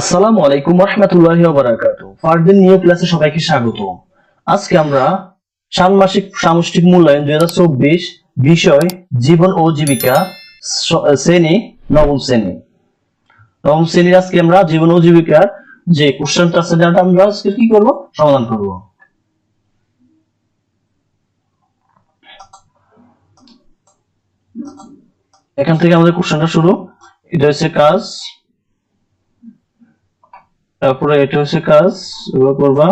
আসসালামু আলাইকুম রহমতুল্লাহি বারাকাতু ফারদিন নিউ ক্লাসে সবাইকে স্বাগত আজকে আমরা ষান্মাসিক সামষ্টিক মূল্যায়ন দুই হাজার চব্বিশ বিষয় জীবন ও জীবিকা শ্রেণি, নবম শ্রেণি। নবম শ্রেণির আজকে আমরা জীবন ও জীবিকার যে কোশ্চেনটা আছে, সেটা আমরা আজকে কি করব? সমাধান করব। এখান থেকে আমাদের কোশ্চেনটা শুরু। এটা হচ্ছে কাজ তারপরে এটা হচ্ছে কাজ করবা।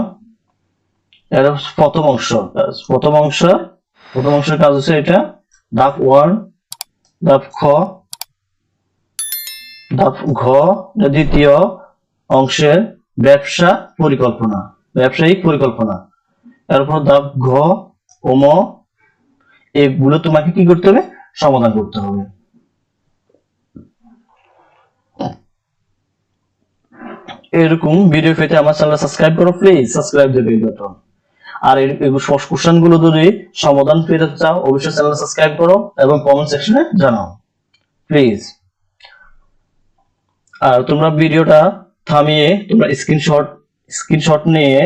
এটা প্রথম অংশ, কাজ। প্রথম অংশ, প্রথম অংশের কাজ হচ্ছে এটা। ওয়ান খ ঘ দ্বিতীয় অংশের ব্যবসা পরিকল্পনা, ব্যবসায়িক পরিকল্পনা। তারপর ধাপ ঘ, ওম, এগুলো তোমাকে কি করতে হবে? সমাধান করতে হবে। এরকম ভিডিও পেতে আমার চ্যানেল সাবস্ক্রাইব করো please subscribe the bell button আর কোশ্চেনগুলো যদি সমাধান পেতে চাও, অবশ্যই চ্যানেল সাবস্ক্রাইব করো এবং কমেন্ট সেকশনে জানাও প্লিজ আর তোমরা ভিডিওটা থামিয়ে তোমরা স্ক্রিনশট স্ক্রিনশট নিয়ে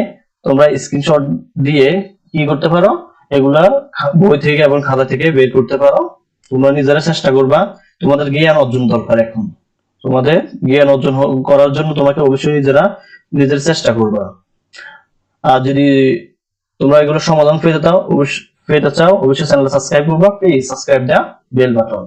তোমরা স্ক্রিনশট দিয়ে কি করতে পারো? এগুলা বই থেকে এবং খাতা থেকে বের করতে পারো। তোমরা নিজেরা চেষ্টা করবা। তোমাদের জ্ঞান অর্জন দরকার এখন। তোমাদের জ্ঞান অর্জন করার জন্য তোমাকে অবশ্যই যারা নিজের চেষ্টা করবা। আর যদি তোমরা এগুলো সমাধান পেতে চাও পেতে চাও, অবশ্যই চ্যানেল সাবস্ক্রাইব করবা প্লিজ সাবস্ক্রাইব দেওয়া বেল বাটন।